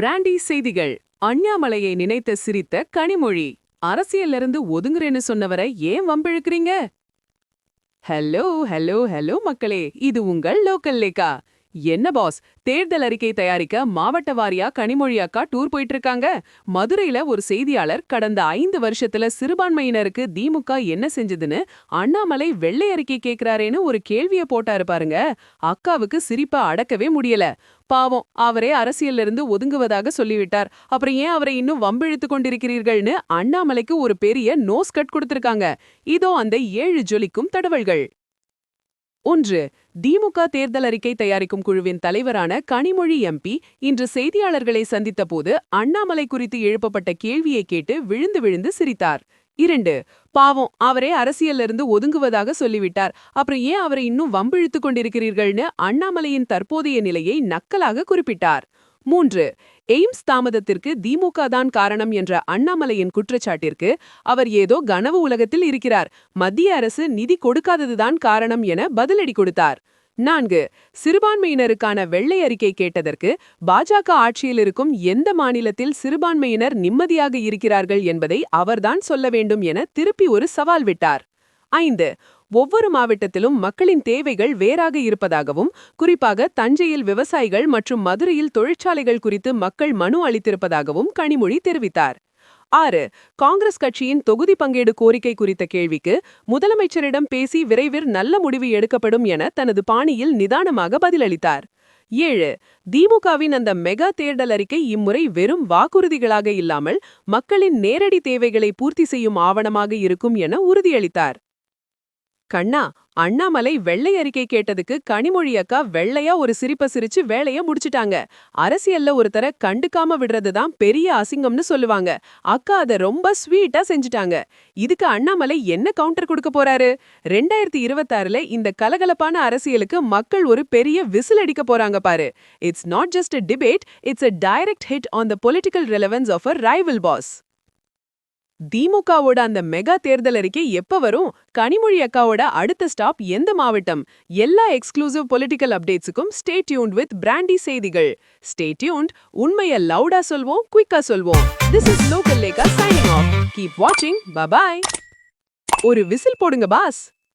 Brandy செய்திகள். அண்ணாமலையை நினைத்த சிரித்த கனிமொழி. அரசியல்ல இருந்து ஒதுங்குறேன்னு சொன்னவரை ஏன் வம்பிழுக்கிறீங்க? ஹலோ ஹலோ ஹலோ மக்களே இது உங்கள் லோக்கல் லேக்கா? என்ன பாஸ்? தேர்தல் அறிக்கை தயாரிக்க மாவட்ட வாரியா கனிமொழி அக்கா டூர் போயிட்டு இருக்காங்க மதுரையில ஒரு செய்தியாளர் கடந்த ஐந்து வருஷத்துல சிறுபான்மையினருக்கு திமுக என்ன செஞ்சதுன்னு அண்ணாமலை வெள்ளை அறிக்கை கேக்குறாரேன்னு ஒரு கேள்விய போட்டாரு பாருங்க. அக்காவுக்கு சிரிப்பா அடக்கவே முடியல. பாவம் அவரே அரசியல்ல இருந்து ஒதுங்குவதாக சொல்லிவிட்டார். அப்புறம் ஏன் அவரை இன்னும் வம்பிழுத்து கொண்டிருக்கிறீர்கள்னு அண்ணாமலைக்கு ஒரு பெரிய நோஸ் கட் கொடுத்திருக்காங்க. இதோ அந்த ஏழு ஜொலிக்கும் தடவல்கள். ஒன்று திமுக தேர்தல் அறிக்கை தயாரிக்கும் குழுவின் தலைவரான கனிமொழி எம்பி இன்று செய்தியாளர்களை சந்தித்தபோது அண்ணாமலை குறித்து எழுப்பப்பட்ட கேள்வியை கேட்டு விழுந்து விழுந்து சிரித்தார். இரண்டு பாவம் அவரே அரசியல்ல இருந்து ஒதுங்குவதாக சொல்லிவிட்டார். அப்புறம் ஏன் அவரை இன்னும் வம்பிழுத்துக் கொண்டிருக்கிறீர்கள்னு அண்ணாமலையின் தற்போதைய நிலையை நக்கலாக குறிப்பிட்டார். மூன்று எய்ம்ஸ் தாமதத்திற்கு திமுக தான் காரணம் என்ற அண்ணாமலையின் குற்றச்சாட்டிற்கு அவர் ஏதோ கனவு உலகத்தில் இருக்கிறார். மத்திய அரசு நிதி கொடுக்காததுதான் காரணம் என பதிலடி கொடுத்தார். நான்கு சிறுபான்மையினருக்கான வெள்ளை அறிக்கை கேட்டதற்கு பாஜக ஆட்சியில் இருக்கும் எந்த மாநிலத்தில் சிறுபான்மையினர் நிம்மதியாக இருக்கிறார்கள் என்பதை அவர்தான் சொல்ல வேண்டும் என திருப்பி ஒரு சவால் விட்டார். ஐந்து ஒவ்வொரு மாவட்டத்திலும் மக்களின் தேவைகள் வேறாக இருப்பதாகவும் குறிப்பாக தஞ்சையில் விவசாயிகள் மற்றும் மதுரையில் தொழிற்சாலைகள் குறித்து மக்கள் மனு அளித்திருப்பதாகவும் கனிமொழி தெரிவித்தார். ஆறு காங்கிரஸ் கட்சியின் தொகுதி பங்கீடு கோரிக்கை குறித்த கேள்விக்கு முதலமைச்சரிடம் பேசி விரைவில் நல்ல முடிவு எடுக்கப்படும் என தனது பாணியில் நிதானமாக பதிலளித்தார். ஏழு திமுகவின் அந்த மெகா தேர்தல் அறிக்கை இம்முறை வெறும் வாக்குறுதிகளாக இல்லாமல் மக்களின் நேரடி தேவைகளை பூர்த்தி செய்யும் ஆவணமாக இருக்கும் என உறுதியளித்தார். கண்ணா அண்ணாமலை வெள்ளை அறிக்கை கேட்டதுக்கு கனிமொழி அக்கா வெள்ளையா ஒரு சிரிப்ப சிரிச்சு வேலைய முடிச்சிட்டாங்க. அரசியல்ல ஒருத்தர கண்டுக்காம விடுறதுதான் பெரிய அசிங்கம்னு சொல்லுவாங்க. அக்கா அத ரொம்ப ஸ்வீட்டா செஞ்சுட்டாங்க. இதுக்கு அண்ணாமலை என்ன கவுண்டர் கொடுக்க போறாரு? ரெண்டாயிரத்தி இருபத்தாறுல இந்த கலகலப்பான அரசியலுக்கு மக்கள் ஒரு பெரிய விசில் அடிக்க போறாங்க பாரு. It's not just a debate it's a direct hit on the political relevance of a rival boss திமுகவோட அந்த மெகா தேர்தல் அறிக்கை எப்ப வரும்? கனிமொழி அக்காவோட அடுத்த ஸ்டாப் எந்த மாவட்டம்? எல்லா எக்ஸ்க்ளூசிவ் பொலிட்டிக்கல் அப்டேட்ஸுக்கும் ஸ்டே டியூன்ட் வித் பிராண்டி செய்திகள். ஸ்டே டியூன்ட் உண்மைய லவுடா சொல்வோம் குயிக்கா சொல்வோம். திஸ் இஸ் லோக்கல் லேக்கா சைனிங் ஆஃப் கீப் வாட்சிங் பபாய் ஒரு விசில் போடுங்க பாஸ்